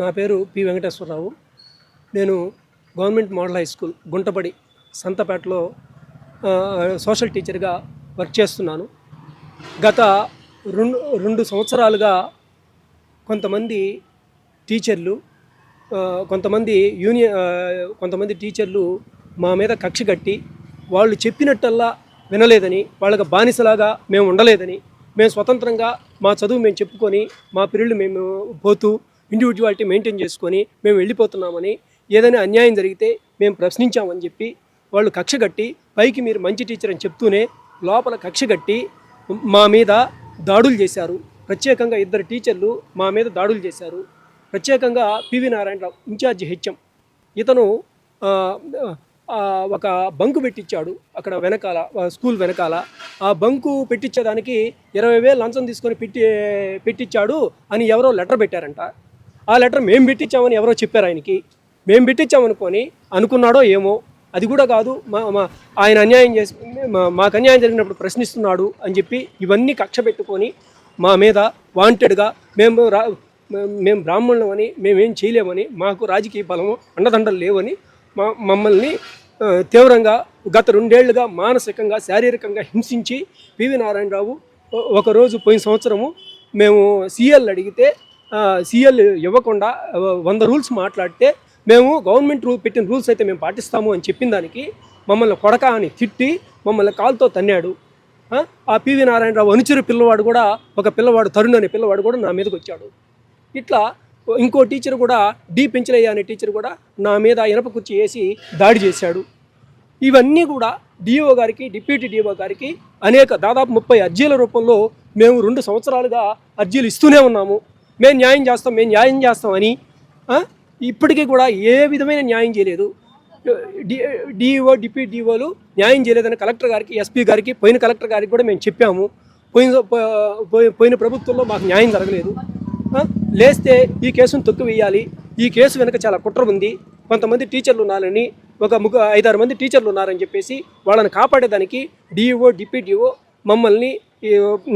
నా పేరు పి వెంకటేశ్వరరావు. నేను government model high school Guntapadi సంతపేటలో social టీచర్గా వర్క్ చేస్తున్నాను. గత రెండు రెండు సంవత్సరాలుగా కొంతమంది టీచర్లు కొంతమంది యూనియన్ కొంతమంది టీచర్లు మా మీద కక్ష కట్టి వాళ్ళు చెప్పినట్టల్లా వినలేదని వాళ్ళకి బానిసలాగా మేము ఉండలేదని మేము స్వతంత్రంగా మా చదువు మేము చెప్పుకొని మా పిల్లలు మేము పోతూ ఇండివిజువాలిటీ మెయింటైన్ చేసుకొని మేము వెళ్ళిపోతున్నామని ఏదైనా అన్యాయం జరిగితే మేము ప్రశ్నించామని చెప్పి వాళ్ళు కక్ష కట్టి పైకి మీరు మంచి టీచర్ అని చెప్తూనే లోపల కక్ష కట్టి మా మీద దాడులు చేశారు. ప్రత్యేకంగా ఇద్దరు టీచర్లు మా మీద దాడులు చేశారు. ప్రత్యేకంగా పివి నారాయణరావు ఇన్ఛార్జ్ హెచ్ఎం ఇతను ఒక బంకు పెట్టించాడు అక్కడ వెనకాల స్కూల్ వెనకాల. ఆ బంకు పెట్టించేదానికి ఇరవై వేలు లంచం తీసుకొని పెట్టి పెట్టించాడు అని ఎవరో లెటర్ పెట్టారంట. ఆ లెటర్ మేము పెట్టించామని ఎవరో చెప్పారు ఆయనకి. మేము పెట్టించామనుకొని అనుకున్నాడో ఏమో అది కూడా కాదు మా మా ఆయన అన్యాయం చేసి మాకు అన్యాయం జరిగినప్పుడు ప్రశ్నిస్తున్నాడు అని చెప్పి ఇవన్నీ కక్ష పెట్టుకొని మా మీద వాంటెడ్గా మేము రా మేము బ్రాహ్మణులం అని మేమేం చేయలేమని మాకు రాజకీయ బలము అండదండలు లేవని మా మమ్మల్ని తీవ్రంగా గత రెండేళ్ళుగా మానసికంగా శారీరకంగా హింసించి పివి నారాయణరావు ఒకరోజు పోయిన సంవత్సరము మేము సీఎల్ అడిగితే సీఎల్ ఇవ్వకుండా వంద రూల్స్ మాట్లాడితే మేము గవర్నమెంట్ రూల్ పెట్టిన రూల్స్ అయితే మేము పాటిస్తాము అని చెప్పిన దానికి మమ్మల్ని కొడక అని తిట్టి మమ్మల్ని కాలుతో తన్నాడు. ఆ, ఆ పివి నారాయణరావు అనుచరు పిల్లవాడు కూడా ఒక పిల్లవాడు తరుణ్ అనే పిల్లవాడు కూడా నా మీదకి వచ్చాడు. ఇట్లా ఇంకో టీచర్ కూడా డి పెంచలయ్య అనే టీచర్ కూడా నా మీద ఇనప కుర్చీ వేసి దాడి చేశాడు. ఇవన్నీ కూడా డిఓ గారికి డిప్యూటీ డిఓ గారికి అనేక దాదాపు ముప్పై అర్జీల రూపంలో మేము రెండు సంవత్సరాలుగా అర్జీలు ఇస్తూనే ఉన్నాము. మేము న్యాయం చేస్తాం మేము న్యాయం చేస్తామని ఇప్పటికీ కూడా ఏ విధమైన న్యాయం చేయలేదు. డి డిప్యూటీ డిఓలు న్యాయం చేయలేదని కలెక్టర్ గారికి ఎస్పీ గారికి పోయిన కలెక్టర్ గారికి కూడా మేము చెప్పాము. పోయిన పోయి- పోయిన ప్రభుత్వంలో మాకు న్యాయం జరగలేదు. లేస్తే ఈ కేసును తొక్కివేయాలి. ఈ కేసు వెనుక చాలా కుట్ర ఉంది. కొంతమంది టీచర్లు ఉన్నారని ఒక ముగ్గు ఐదారు మంది టీచర్లు ఉన్నారని చెప్పేసి వాళ్ళని కాపాడేదానికి డిఓ డిప్యూటీఓ మమ్మల్ని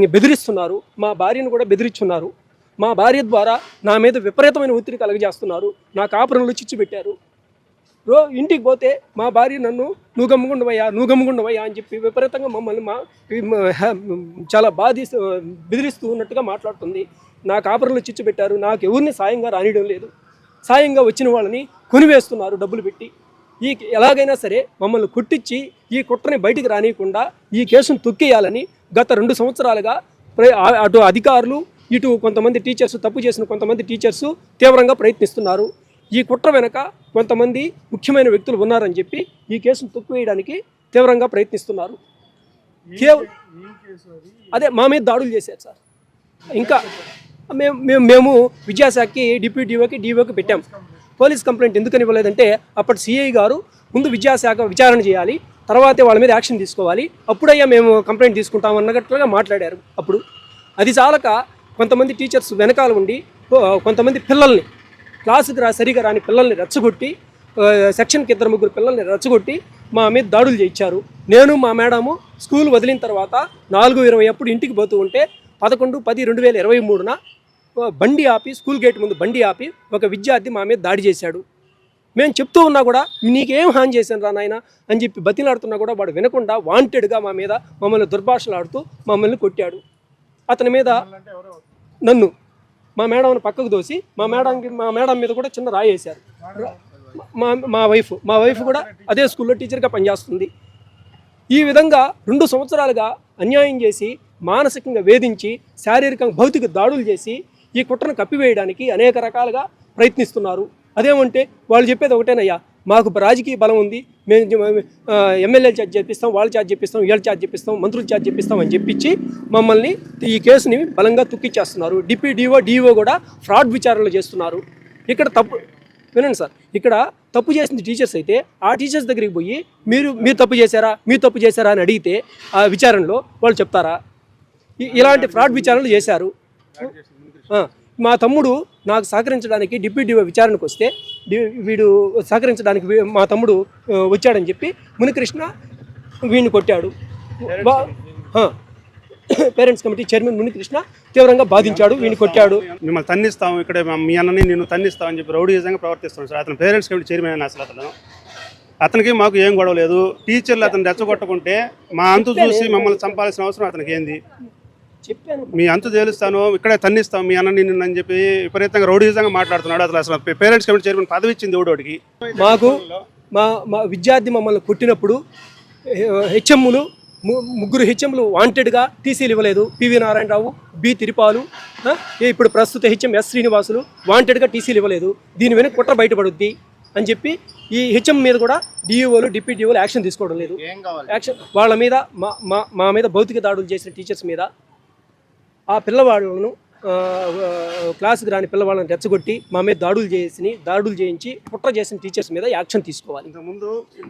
బెదిరిస్తున్నారు. మా భార్యను కూడా బెదిరిస్తున్నారు. మా భార్య ద్వారా నా మీద విపరీతమైన ఒత్తిడి కలగజేస్తున్నారు. నా కాపురంలో చిచ్చు పెట్టారు. రో ఇంటికి పోతే మా భార్య నన్ను నువ్వు గమ్ముకుండవయ్యా నువ్వు గమ్ముకుండవయ్యా అని చెప్పి విపరీతంగా మమ్మల్ని మా చాలా బాధి బెదిరిస్తూ ఉన్నట్టుగా మాట్లాడుతుంది. నా కాపురంలో చిచ్చు పెట్టారు. నాకు ఎవరిని సాయంగా రానియడం లేదు. సాయంగా వచ్చిన వాళ్ళని కొనివేస్తున్నారు డబ్బులు పెట్టి. ఈ ఎలాగైనా సరే మమ్మల్ని కొట్టించి ఈ కుట్రని బయటికి రానియకుండా ఈ కేసును తొక్కేయాలని గత రెండు సంవత్సరాలుగా ప్ర- అటు అధికారులు ఇటు కొంతమంది టీచర్స్ తప్పు చేసిన కొంతమంది టీచర్స్ తీవ్రంగా ప్రయత్నిస్తున్నారు. ఈ కుట్ర వెనక కొంతమంది ముఖ్యమైన వ్యక్తులు ఉన్నారని చెప్పి ఈ కేసును తొక్కివేయడానికి తీవ్రంగా ప్రయత్నిస్తున్నారు. అదే మా మీద దాడులు చేశారు సార్. ఇంకా మేము మేము మేము విద్యాశాఖకి డిప్యూటీ డిఓకి డిఓకి పెట్టాం. పోలీస్ కంప్లైంట్ ఎందుకని ఇవ్వలేదంటే అప్పటి సిఐ గారు ముందు విద్యాశాఖ విచారణ చేయాలి తర్వాతే వాళ్ళ మీద యాక్షన్ తీసుకోవాలి. అప్పుడయ్యా మేము కంప్లైంట్ తీసుకుంటాం అన్నట్టుగా మాట్లాడారు అప్పుడు. అది చాలక కొంతమంది టీచర్స్ వెనకాల ఉండి కొంతమంది పిల్లల్ని క్లాసుకి రా సరిగా రాని పిల్లల్ని రెచ్చగొట్టి సెక్షన్కి ఇద్దరు ముగ్గురు పిల్లల్ని రెచ్చగొట్టి మా మీద దాడులు చేయించారు. నేను మా మేడము స్కూల్ వదిలిన తర్వాత నాలుగు ఇరవై అప్పుడు ఇంటికి పోతూ ఉంటే పదకొండు పది రెండు వేల ఇరవై మూడున బండి ఆపి స్కూల్ గేట్ ముందు బండి ఆపి ఒక విద్యార్థి మా మీద దాడి చేశాడు. మేము చెప్తూ ఉన్నా కూడా నీకేం హాని చేశాను రా నాయన అని చెప్పి బతిలాడుతున్నా కూడా వాడు వినకుండా వాంటెడ్గా మా మీద మమ్మల్ని దుర్భాషలాడుతూ మమ్మల్ని కొట్టాడు. అతని మీద నన్ను మా మేడంని పక్కకు దోసి మా మేడంకి మా మేడం మీద కూడా చిన్న రాయి వేశారు. మా మా వైఫ్ మా వైఫ్ కూడా అదే స్కూల్లో టీచర్గా పనిచేస్తుంది. ఈ విధంగా రెండు సంవత్సరాలుగా అన్యాయం చేసి మానసికంగా వేధించి శారీరకంగా భౌతిక దాడులు చేసి ఈ కుట్రను కప్పివేయడానికి అనేక రకాలుగా ప్రయత్నిస్తున్నారు. అదేమంటే వాళ్ళు చెప్పేది ఒకటేనయ్యా మాకు రాజకీయ బలం ఉంది మేము ఎమ్మెల్యే ఛార్జ్ చేపిస్తాం వాళ్ళ ఛార్జ్ చేపిస్తాం వీళ్ళ ఛార్జ్ చేపిస్తాం మంత్రులు ఛార్జ్ చేపిస్తాం అని చెప్పించి మమ్మల్ని ఈ కేసుని బలంగా తుక్కిచ్చేస్తున్నారు. Deputy D O D O కూడా ఫ్రాడ్ విచారణలు చేస్తున్నారు. ఇక్కడ తప్పు వినండి సార్ ఇక్కడ తప్పు చేసిన టీచర్స్ అయితే ఆ టీచర్స్ దగ్గరికి పోయి మీరు మీరు తప్పు చేశారా మీరు తప్పు చేశారా అని అడిగితే ఆ విచారణలో వాళ్ళు చెప్తారా? ఇలాంటి ఫ్రాడ్ విచారణలు చేశారు. మా తమ్ముడు నాకు సహకరించడానికి డిప్యూటీ విచారణకు వస్తే వీడు సహకరించడానికి మా తమ్ముడు వచ్చాడని చెప్పి మునికృష్ణ వీడిని కొట్టాడు. పేరెంట్స్ కమిటీ చైర్మన్ మునికృష్ణ తీవ్రంగా బాధించాడు వీడిని కొట్టాడు. మిమ్మల్ని తన్నిస్తాం ఇక్కడ మా- అన్నని నేను తన్నిస్తాం అని చెప్పి రౌడీ విధంగా ప్రవర్తిస్తున్నాడు సార్. అతను పేరెంట్స్ కమిటీ చైర్మన్ అని అసలు అతను. అతనికి మాకు ఏం గొడవ లేదు. టీచర్లు అతను రెచ్చగొట్టకుంటే మా అంతు చూసి మమ్మల్ని చంపాల్సిన అవసరం అతనికి ఏంది? చెప్పాను. మీ అంతు తేలుస్తాను ఇక్కడే తన్నిస్తాం మీ అన్నని నిన్ను అని చెప్పి విపరీతంగా రౌడీ విధంగా మాట్లాడుతున్నాడు. అసలు అసలు పేరెంట్స్ కమిటీ చైర్మన్ పదవి ఇచ్చింది ఎవడోడికి మాకు మా మా విద్యార్థి మమ్మల్ని కొట్టినప్పుడు హెచ్ఎంలు ముగ్గురు హెచ్ఎంలు వాంటెడ్గా టీసీలు ఇవ్వలేదు. పివి నారాయణరావు బి తిరుపాలు ఇప్పుడు ప్రస్తుత హెచ్ఎం ఎస్ శ్రీనివాసులు వాంటెడ్గా టీసీలు ఇవ్వలేదు. దీని వెనుక కుట్ర బయటపడుద్ది అని చెప్పి ఈ హెచ్ఎం మీద కూడా డిఈఓలు డిప్యూటీఓలు యాక్షన్ తీసుకోవడం లేదు. యాక్షన్ వాళ్ళ మీద మా మా మా మీద భౌతిక దాడులు చేసిన టీచర్స్ మీద ఆ పిల్లవాళ్ళను ఆ, క్లాసుకు రాని పిల్లవాళ్ళని రెచ్చగొట్టి మా మీద దాడులు చేసి దాడులు చేయించి కుట్ర చేసిన టీచర్స్ మీద యాక్షన్ తీసుకోవాలి. ఇంతకుముందు